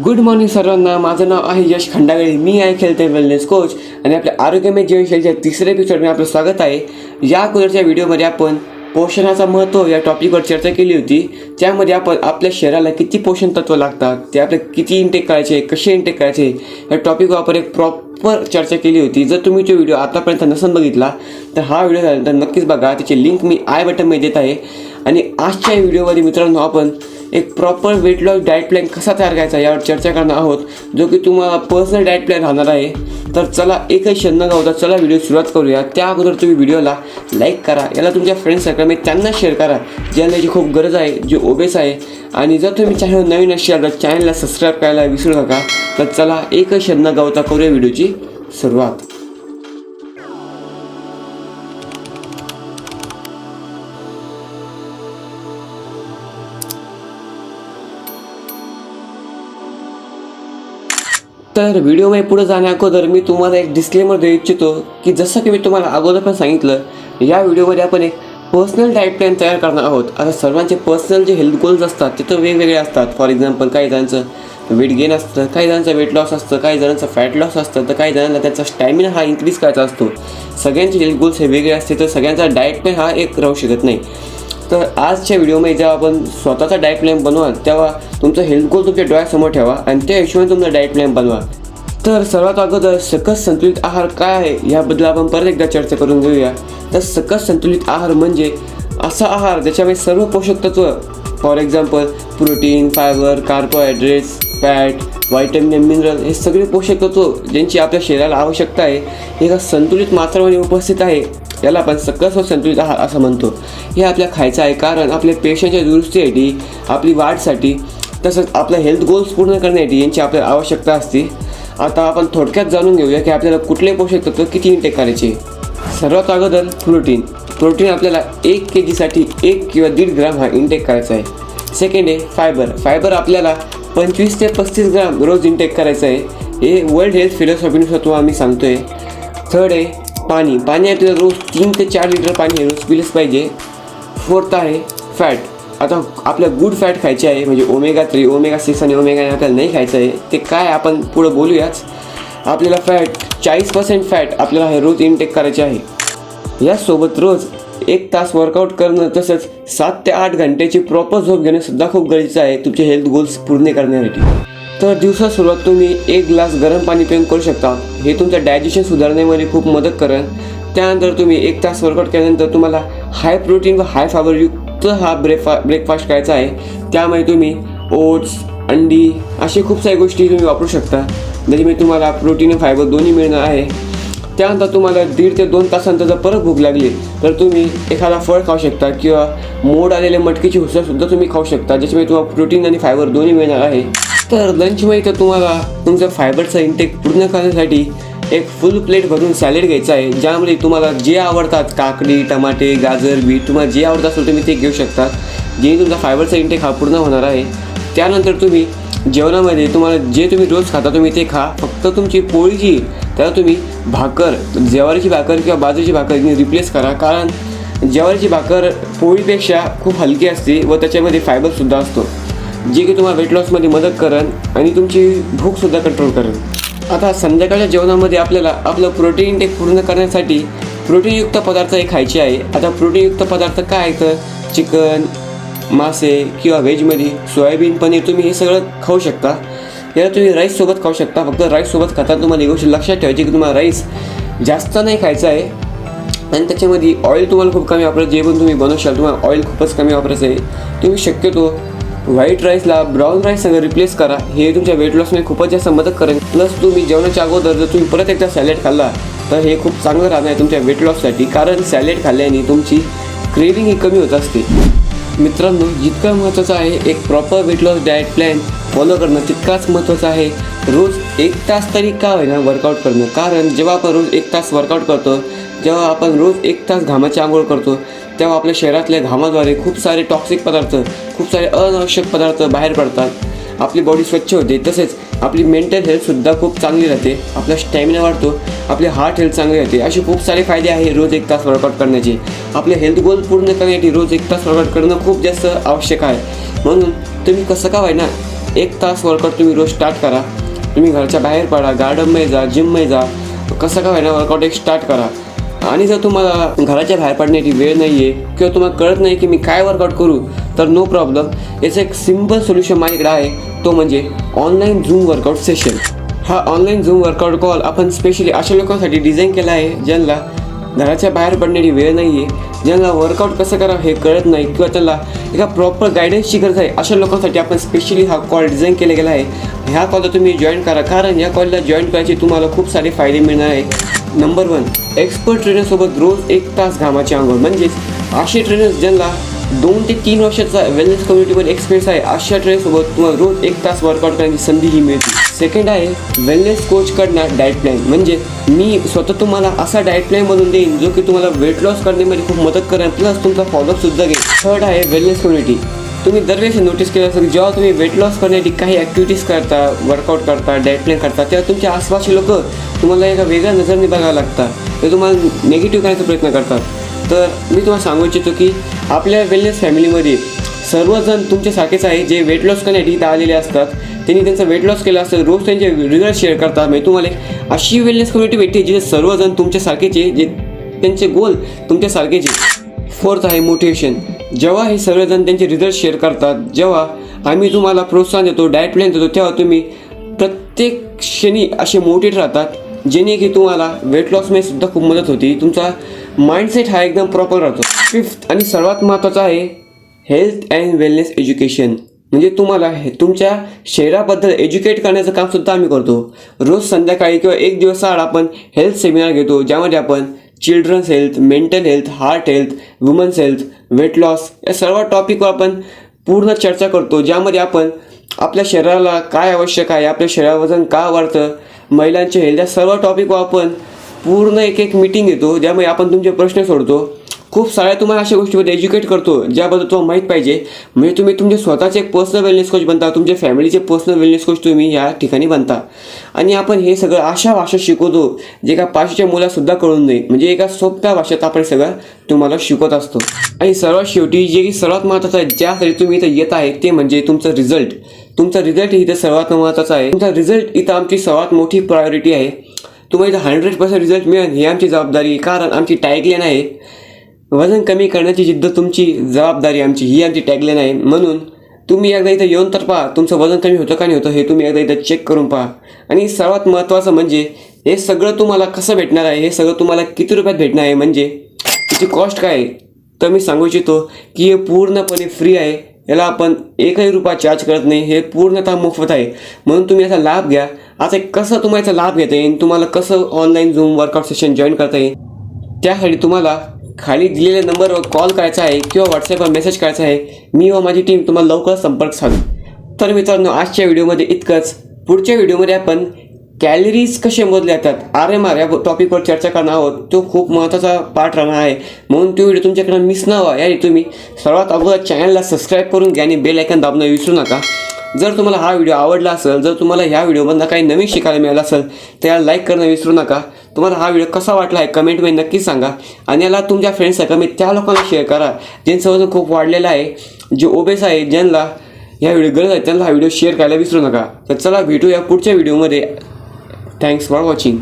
Good morning सर्वांना. माझं नाव आहे यश खंडागळे. मी आहे खेळते वेलनेस कोच आणि आपल्या आरोग्यमय जीवनशैलीच्या तिसऱ्या एपिसोडमध्ये आपलं स्वागत आहे. या अगोदरच्या व्हिडिओमध्ये आपण पोषणाचा महत्त्व या टॉपिकवर चर्चा केली होती. त्यामध्ये आपण आपल्या शरीराला किती पोषण तत्व लागतात ते आपले किती इंटेक करायचे कसे इंटेक करायचे या टॉपिकवर आपण एक प्रॉपर चर्चा केली होती. जर तुम्ही तो व्हिडिओ आतापर्यंत नसून बघितला तर हा व्हिडिओ झाल्यानंतर नक्कीच बघा. त्याची लिंक मी आय बटनमध्ये देत आहे. आणि आजच्या व्हिडिओमध्ये मित्रांनो आपण एक proper weight loss diet plan कसा तयार करायचा यावर चर्चा करणार आहोत. जो की तुम्हाला पर्सनल डाएट प्लॅन राहणार आहे. तर चला एकही क्षण न गावता चला व्हिडिओ सुरुवात करूया. त्या अगोदर तुम्ही व्हिडिओला लाईक करा. याला तुमच्या फ्रेंड सर्कलमध्ये त्यांना शेअर करा. ज्यांना याची खूप गरज आहे जे ओबेस आहे. आणि जर तुम्ही चॅनल नवीन असाल तर चॅनलला सबस्क्राईब करायला विसरू नका. तर चला एकही क्षण न गावता करूया व्हिडिओची सुरुवात. तर व्हिडिओमध्ये पुढे जाण्याअगोदर मी तुम्हाला एक डिस्क्लेमर देऊ इच्छितो की जसं की मी तुम्हाला अगोदर पण सांगितलं या व्हिडिओमध्ये आपण एक पर्सनल डाईट प्लॅन तयार करणार आहोत. आता सर्वांचे पर्सनल जे हेल्थ गोल्स असतात ते तर वेगवेगळे असतात. फॉर एक्झाम्पल काही जणांचं वेट गेन असतं काही जणांचं वेट लॉस असतं काही जणांचं फॅट लॉस असतं तर काही जणांना त्यांचा स्टॅमिना हा इन्क्रीज करायचा असतो. सगळ्यांचे हेल्थ गोल्स हे वेगळे असते तर सगळ्यांचा डाएट प्लॅन हा एक राहू शकत नाही. तर आजच्या व्हिडिओमध्ये जेव्हा आपण स्वतःचा डायट प्लॅन बनवाल तेव्हा तुमचं हेल्थ गोल तुमच्या डोळ्यासमोर ठेवा आणि त्या हिशोबाने तुमचा डायट प्लॅन बनवा. तर सर्वात अगोदर सकस संतुलित आहार काय आहे याबद्दल आपण परत एकदा चर्चा करून घेऊया. तर सकस संतुलित आहार म्हणजे असा आहार ज्याच्यामध्ये सर्व पोषक तत्व for example protein fibre carbohydrates fat vitamin mineral हे सगळे पोषक तत्व ज्यांची आपल्या शरीराला आवश्यकता आहे हे एका संतुलित मात्रामध्ये उपस्थित आहे. याला आपण सकस व संतुलित आहार असं म्हणतो. हे आपल्या खायचं आहे कारण आपल्या पेशंटच्या दुरुस्तीसाठी आपली वाढसाठी तसंच आपल्या हेल्थ गोल्स पूर्ण करण्यासाठी यांची आपल्याला आवश्यकता असते. आता आपण थोडक्यात जाणून घेऊया की आपल्याला कुठले पोषक तत्व किती इंटेक करायचे. सर्वात अगोदर प्रोटीन प्रोटीन आपल्याला एक के जीसाठी एक किंवा दीड ग्राम हा इंटेक करायचा आहे. सेकंड आहे फायबर फायबर आपल्याला पंचवीस ते पस्तीस ग्राम रोज इंटेक करायचं आहे. हे वर्ल्ड हेल्थ फिलॉसॉफीनुसार तुम्हाला आम्ही सांगतो आहे थर्ड आहे पाणी पाणी आपल्याला रोज तीन ते चार लिटर पाणी हे रोज पिलंच पाहिजे. फोर्थ आहे फॅट आता आपल्या गुड फॅट खायचे आहे म्हणजे ओमेगा थ्री ओमेगा सिक्स आणि ओमेगा आपल्याला नाही खायचं आहे. ते काय आपण पुढं बोलूयाच. आपल्याला फॅट चाळीस पर्सेंट फॅट आपल्याला हे रोज इनटेक करायचे आहे. यासोबत रोज एक तास वर्कआउट करणं तसंच सात ते आठ घंट्याची प्रॉपर झोप घेणं सुद्धा खूप गरजेचं आहे. तुमचे हेल्थ गोल्स पूर्ण करण्यासाठी. तर दिवसात सुरुवात तुम्ही एक ग्लास गरम पाणी पिऊन करू शकता. हे तुमचं डायजेशन सुधारण्यामध्ये खूप मदत करेल. त्यानंतर तुम्ही एक तास वर्कआउट केल्यानंतर तुम्हाला हाय प्रोटीन व हाय फायबरयुक्त हा ब्रेकफा ब्रेकफास्ट करायचा आहे. त्यामुळे तुम्ही ओट्स अंडी असे खूप साऱ्या गोष्टी तुम्ही वापरू शकता. ज्याच्यामुळे तुम्हाला प्रोटीन व फायबर दोन्ही मिळणार आहे. त्यानंतर तुम्हाला दीड ते दोन तासानंतर जर परत भूक लागली तर तुम्ही एखादा फळ खाऊ शकता किंवा मोड आलेले मटकीची हुसळ सुद्धा तुम्ही खाऊ शकता. ज्याच्यामुळे तुम्हाला प्रोटीन आणि फायबर दोन्ही मिळणार आहे. तर लंचमध्ये तर तुम्हाला तुमचं फायबरचा इंटेक पूर्ण करण्यासाठी एक फुल प्लेट भरून सॅलेड घ्यायचं आहे ज्यामध्ये तुम्हाला जे आवडतात काकडी टमाटे गाजर बीट तुम्हाला जे आवडत असेल तुम्ही ते घेऊ शकता. जे तुमचा फायबरचा इंटेक हा पूर्ण होणार आहे. त्यानंतर तुम्ही जेवणामध्ये तुम्हाला जे तुम्ही रोज खाता तुम्ही ते खा. फक्त तुमची पोळी जी त्याला तुम्ही भाकर ज्वारीची भाकर किंवा बाजूची भाकर रिप्लेस करा. कारण ज्वारीची भाकर पोळीपेक्षा खूप हलकी असते व त्याच्यामध्ये फायबरसुद्धा असतो. जे की तुम्हाला वेट लॉसमध्ये मदत करेल आणि तुमची भूकसुद्धा कंट्रोल करेल. आता संध्याकाळच्या जेवणामध्ये आपल्याला आपलं प्रोटीन टेक पूर्ण करण्यासाठी प्रोटीनयुक्त पदार्थ हे खायचे आहे. आता प्रोटीनयुक्त पदार्थ काय आहेत? तर चिकन मासे किंवा व्हेजमध्ये सोयाबीन पनीर तुम्ही हे सगळं खाऊ शकता. याला तुम्ही राईससोबत खाऊ शकता. फक्त राईससोबत खाता तुम्हाला एक गोष्ट लक्षात ठेवायची की तुम्हाला राईस जास्त नाही खायचं आहे. आणि त्याच्यामध्ये ऑइल तुम्हाला खूप कमी वापरायचं जे पण तुम्ही बनवशाल तुम्हाला ऑइल खूपच कमी वापरायचं आहे. तुम्ही शक्यतो व्हाईट राईसला ब्राऊन राईस सगळं रिप्लेस करा. हे तुमच्या वेट लॉसमध्ये खूपच जास्त मदत करेल. प्लस तुम्ही जेवणाच्या अगोदर जर तुम्ही परत एकदा सॅलेड खाल्ला तर हे खूप चांगलं राहणार आहे तुमच्या वेट लॉससाठी कारण सॅलेड खाल्ल्याने तुमची क्रेविंग ही कमी होत असते. मित्रांनो जितकं महत्त्वाचं आहे एक proper weight loss diet plan follow करणं तितकाच महत्त्वाचं आहे. रोज एक तास तरी का होईना वर्कआउट करणं. कारण जेव्हा आपण रोज एक तास वर्कआउट करतो जेव्हा आपण रोज एक तास घामाची आंघोळ करतो तेव्हा आपल्या शरीरातल्या घामाद्वारे खूप सारे टॉक्सिक पदार्थ खूप सारे अनावश्यक पदार्थ बाहेर पडतात. आपली बॉडी स्वच्छ होते तसेच आपली मेंटल हेल्थसुद्धा खूप चांगली राहते. आपला स्टॅमिना वाढतो आपले हार्ट हेल्थ चांगली राहते. असे खूप सारे फायदे आहे रोज एक तास वर्कआउट करण्याचे. आपले हेल्थ गोल पूर्ण करण्यासाठी रोज एक तास वर्कआउट करणं खूप जास्त आवश्यक आहे. म्हणून तुम्ही कसं का व्हायना एक तास वर्कआउट तुम्ही रोज स्टार्ट करा. तुम्ही घरच्या बाहेर पडा गार्डनमध्ये जा जिममध्ये जा. कसं का व्हायना वर्कआउट एक स्टार्ट करा. आणि जर तुम्हाला घराच्या बाहेर पडण्याची वेळ नाही आहे किंवा तुम्हाला कळत नाही की मी काय वर्कआउट करू तर नो प्रॉब्लेम याचं एक सिंपल सोल्युशन माझ्याकडे आहे. तो म्हणजे ऑनलाईन झूम वर्कआउट सेशन हा ऑनलाईन झूम वर्कआउट कॉल आपण स्पेशली अशा लोकांसाठी डिझाईन केला आहे ज्यांना घराच्या बाहेर पडण्याची वेळ नाही आहे ज्यांना वर्कआउट कसं करावं हे कळत नाही किंवा त्यांना एका प्रॉपर गायडन्सची गरज आहे अशा लोकांसाठी आपण स्पेशली हा कॉल डिझाईन केला गेला आहे. ह्या कॉलला तुम्ही जॉईन करा कारण या कॉलला जॉईन करायचे तुम्हाला खूप सारे फायदे मिळणार आहे नंबर वन एक्सपर्ट ट्रेनरसोबत रोज एक तास घामाची आंघोळ. म्हणजेच असे ट्रेनर्स ज्यांना दोन ते तीन वर्षाचा वेलनेस कम्युनिटीवर एक्सपिरियन्स आहे अशा ट्रेनरसोबत तुम्हाला रोज एक तास वर्कआउट करण्याची संधीही मिळते. सेकंड आहे वेलनेस कोचकडनं डाएट प्लॅन म्हणजे मी स्वतः तुम्हाला असा डाएट प्लॅन बनवून देईन जो की तुम्हाला वेट लॉस करण्यामध्ये खूप मदत करेल प्लस तुमचा फॉलोअपसुद्धा घेईल. थर्ड आहे वेलनेस कम्युनिटी तुम्ही दरवेळेस नोटीस केलं असेल जेव्हा तुम्ही वेट लॉस करण्यासाठी काही ॲक्टिव्हिटीज करता वर्कआउट करता डाएट प्लॅन करता तेव्हा तुमच्या आसपासचे लोक तुम्हाला एका वेगळ्या नजरने बघावं लागतात. ते तुम्हाला निगेटिव्ह करण्याचा प्रयत्न करतात. तर मी तुम्हाला सांगू इच्छितो की आपल्या वेलनेस फॅमिलीमध्ये सर्वजण तुमच्यासारखेच आहे जे वेट लॉस करण्यासाठी इथं आलेले असतात. त्यांनी त्यांचा वेट लॉस केला असतं रोज त्यांचे रिझल्ट शेअर करतात. म्हणजे तुम्हाला एक अशी वेलनेस कम्युनिटी भेटते जिथे सर्वजण तुमच्यासारखेचे जे त्यांचे गोल तुमच्यासारखेचे फोर्थ आहे मोटिवेशन जेव्हा हे सर्वजण त्यांचे रिझल्ट शेअर करतात जेव्हा आम्ही तुम्हाला प्रोत्साहन देतो डाएट प्लॅन देतो तेव्हा तुम्ही प्रत्येक क्षणी असे मोटिवेट राहतात जेणे की तुम्हाला वेट लॉसमध्ये सुद्धा खूप मदत होती. तुमचा माइंडसेट हा एकदम प्रॉपर राहतो. फिफ्थ आणि सर्वात महत्त्वाचा आहे हेल्थ अँड वेलनेस एज्युकेशन म्हणजे तुम्हाला हे तुमच्या शरीराबद्दल एज्युकेट करण्याचं कामसुद्धा आम्ही करतो. रोज संध्याकाळी किंवा एक दिवस आड आपण हेल्थ सेमिनार घेतो ज्यामध्ये आपण children's health mental health heart health women's health weight loss या सर्व टॉपिकवर आपण पूर्ण चर्चा करतो ज्यामध्ये आपण आपल्या शरीराला काय आवश्यक आहे आपल्या शरीरावर वजन का वाढतं महिलांचे हेल्थ या सर्व टॉपिकवर आपण पूर्ण एक एक मीटिंग घेतो ज्यामध्ये आपण तुमचे प्रश्न सोडतो. खूप साऱ्या तुम्हाला अशा गोष्टीमध्ये एज्युकेट करतो ज्याबद्दल तुम्हाला माहीत पाहिजे. म्हणजे तुम्ही तुमचे स्वतःचे एक पर्सनल वेलनेस कोच बनता तुमच्या फॅमिलीचे पर्सनल वेलनेस कोच तुम्ही या ठिकाणी बनता. आणि आपण हे सगळं अशा भाषा शिकवतो जे का पाचशेच्या मुलासुद्धा कळून नाही म्हणजे एका सोप्या भाषेत आपण सगळं तुम्हाला शिकवत असतो. आणि सर्वात शेवटी जे की सर्वात महत्त्वाचं आहे ज्यासाठी तुम्ही इथं येत आहे ते म्हणजे तुमचं रिझल्ट तुमचा रिझल्ट इथं सर्वात महत्त्वाचा आहे. तुमचा रिझल्ट इथं आमची सर्वात मोठी प्रायोरिटी आहे. तुम्हाला इथं हंड्रेड पर्सेंट रिझल्ट मिळेल ही आमची जबाबदारी कारण आमची टॅगलाईन आहे वजन कमी करण्याची जिद्द तुमची जबाबदारी आमची ही आमची टॅगलाईन आहे. म्हणून तुम्ही एकदा इथं येऊन तर पहा तुमचं वजन कमी होतं का नाही होतं हे तुम्ही एकदा इथं चेक करून पहा. आणि सर्वात महत्त्वाचं म्हणजे हे सगळं तुम्हाला कसं भेटणार आहे हे सगळं तुम्हाला किती रुपयात भेटणार आहे म्हणजे त्याची कॉस्ट काय आहे? तर मी सांगू इच्छितो की हे पूर्णपणे फ्री आहे. याला आपण एकही रुपया चार्ज करत नाही हे पूर्णतः मोफत आहे. म्हणून तुम्ही याचा लाभ घ्या. आता कसं तुम्हाला याचा लाभ घेता येईल तुम्हाला कसं online Zoom workout session join करता येईल त्यासाठी तुम्हाला खाली दिलेल्या नंबरवर कॉल करायचा आहे किंवा व्हॉट्सॲपवर मेसेज करायचा आहे मी व माझी टीम तुम्हाला लवकर संपर्क साधू. तर मित्रांनो आजच्या व्हिडिओमध्ये इतकंच. पुढच्या व्हिडिओमध्ये आपण कॅलरीज कसे मोजले जातात आर एम आर या टॉपिकवर चर्चा करणार आहोत. तो खूप महत्त्वाचा पार्ट राहणार आहे. म्हणून तो व्हिडिओ तुमच्याकडे मिस न व्हा यासाठी तुम्ही सर्वात अगोदर चॅनलला सबस्क्राईब करून घ्या आणि बेल आयकन दाबणं विसरू नका. जर तुम्हाला हा व्हिडिओ आवडला असेल जर तुम्हाला ह्या व्हिडिओमधनं काही नवीन शिकायला मिळालं असेल त्याला लाईक करणं विसरू नका. तुम्हाला हा व्हिडिओ कसा वाटला आहे कमेंटमध्ये नक्कीच सांगा. आणि याला तुमच्या फ्रेंड्स कमी त्या लोकांना शेअर करा. ज्यांचं वजन खूप वाढलेलं आहे जे ओबेस आहे ज्यांना ह्या व्हिडिओ गरज आहे त्यांना हा व्हिडिओ शेअर करायला विसरू नका. तर चला भेटूया पुढच्या व्हिडिओमध्ये थँक्स फॉर वॉचिंग